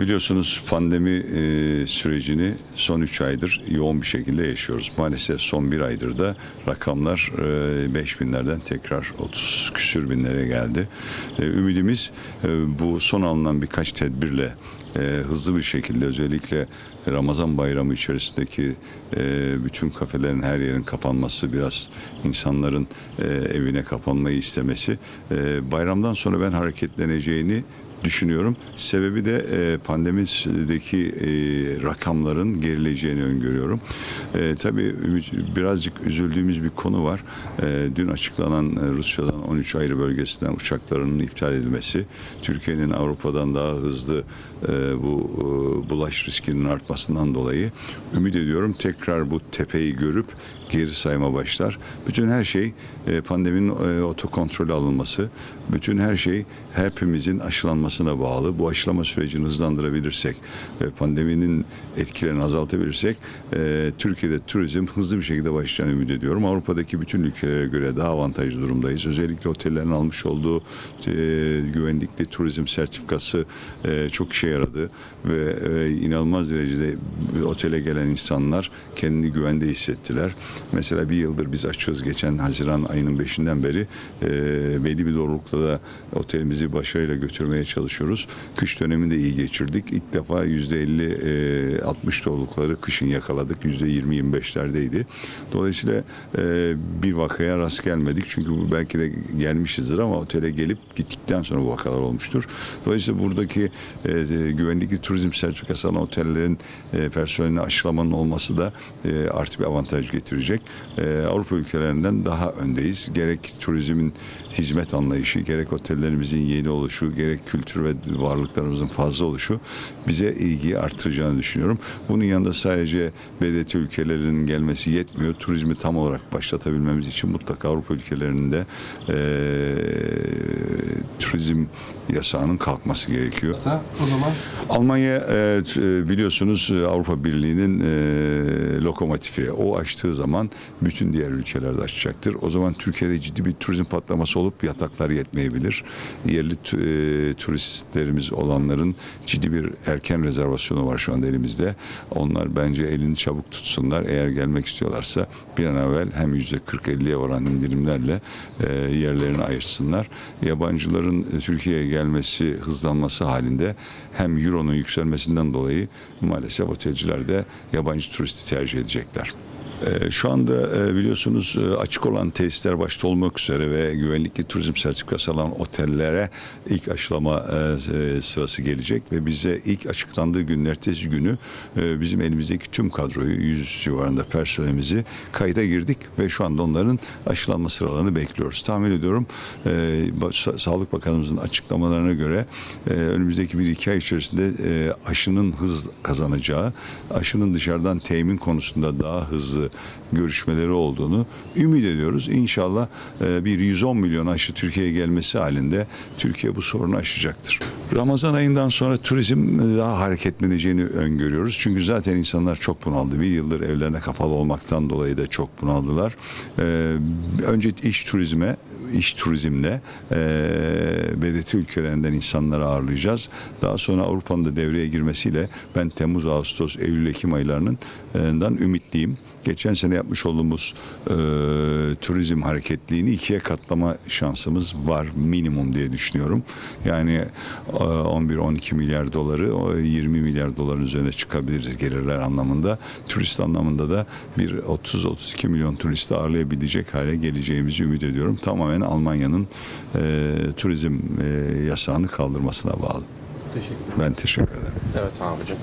biliyorsunuz pandemi e, sürecini son 3 aydır yoğun bir şekilde yaşıyoruz. Maalesef son bir aydır da rakamlar e, 5 binlerden tekrar 30 küsür binlere geldi. E, ümidimiz e, bu son alınan birkaç tedbirle e, hızlı bir şekilde özellikle Ramazan bayramı içerisindeki e, bütün kafelerin her yerin kapanması biraz insanların e, evine kapanmayı istemesi e, bayramdan sonra ben hareketleneceğini düşünüyorum. Sebebi de e, pandemideki e, rakamların gerileceğini öngörüyorum. E, tabii birazcık üzüldüğümüz bir konu var. E, dün açıklanan e, Rusya'dan 13 ayrı bölgesinden uçaklarının iptal edilmesi, Türkiye'nin Avrupa'dan daha hızlı e, bu e, bulaş riskinin artmasından dolayı ümit ediyorum tekrar bu tepeyi görüp geri sayma başlar. Bütün her şey e, pandeminin e, otokontrolü alınması, bütün her şey hepimizin aşılanmasına bağlı. Bu aşılama sürecini hızlandırabilirsek ve pandeminin etkilerini azaltabilirsek e, Türkiye'de turizm hızlı bir şekilde başlayacağını ümit ediyorum. Avrupa'daki bütün ülkelere göre daha avantajlı durumdayız. Özellikle otellerin almış olduğu e, güvenlikli turizm sertifikası e, çok işe yaradı ve e, inanılmaz derecede otele gelen insanlar kendini güvende hissettiler. Mesela bir yıldır biz açığız. Geçen Haziran ayının 5'inden beri e, belli bir doğrulukta da otelimizi başarıyla götürmeye çalışıyoruz. Kış döneminde iyi geçirdik. İlk defa %50 e, 60 doğrulukları kışın yakaladık. %20-25'lerdeydi. Dolayısıyla e, bir vakaya rast gelmedik. Çünkü belki de gelmişizdir ama otele gelip gittikten sonra bu vakalar olmuştur. Dolayısıyla buradaki e, güvenlikli turizm sertifikası alan otellerin e, personelini aşılamanın olması da artı bir avantaj getirecek. Avrupa ülkelerinden daha öndeyiz. Gerek turizmin hizmet anlayışı, gerek otellerimizin yeni oluşu, gerek kültür ve varlıklarımızın fazla oluşu bize ilgiyi artıracağını düşünüyorum. Bunun yanında sadece BDT ülkelerinin gelmesi yetmiyor. Turizmi tam olarak başlatabilmemiz için mutlaka Avrupa ülkelerinde e, turizm yasağının kalkması gerekiyor. o zaman Almanya e, biliyorsunuz Avrupa Birliği'nin e, lokomotifi. O açtığı zaman bütün diğer ülkeler de açacaktır. O zaman Türkiye'de ciddi bir turizm patlaması olup yataklar yetmeyebilir. Yerli e, turistlerimiz olanların ciddi bir erken rezervasyonu var şu anda elimizde. Onlar bence elini çabuk tutsunlar. Eğer gelmek istiyorlarsa bir an evvel hem %40-50'ye varan indirimlerle e, yerlerini ayırsınlar. Yabancıların Türkiye'ye gelmesi, hızlanması halinde hem Euro'nun yükselmesinden dolayı maalesef otelciler de yabancı turisti tercih edecekler. Ee, Şu anda e, biliyorsunuz e, açık olan tesisler başta olmak üzere ve güvenlikli turizm sertifikası alan otellere ilk aşılama e, sırası gelecek ve bize ilk açıklandığı günün ertesi günü bizim elimizdeki tüm kadroyu 100 civarında personelimizi kayda girdik ve şu anda onların aşılanma sıralarını bekliyoruz. Tahmin ediyorum Sa- Sağlık Bakanımızın açıklamalarına göre önümüzdeki bir iki ay içerisinde aşının hız kazanacağı, aşının dışarıdan temin konusunda daha hızlı görüşmeleri olduğunu ümit ediyoruz. İnşallah e, bir 110 milyon aşı Türkiye'ye gelmesi halinde Türkiye bu sorunu aşacaktır. Ramazan ayından sonra turizm daha hareketleneceğini öngörüyoruz. Çünkü zaten insanlar çok bunaldı. Bir yıldır evlerine kapalı olmaktan dolayı da çok bunaldılar. E, önce iş turizme iş turizmle e, BDT ülkelerinden insanları ağırlayacağız. Daha sonra Avrupa'nın da devreye girmesiyle ben Temmuz, Ağustos, Eylül, Ekim aylarından ümitliyim. Geçen sene yapmış olduğumuz e, turizm hareketliğini ikiye katlama şansımız var minimum diye düşünüyorum. Yani e, 11-12 milyar doları o 20 milyar doların üzerine çıkabiliriz gelirler anlamında. Turist anlamında da bir 30-32 milyon turisti ağırlayabilecek hale geleceğimizi ümit ediyorum. Tamamen Almanya'nın e, turizm e, yasağını kaldırmasına bağlı. teşekkür Ben teşekkür ederim. Evet abicim.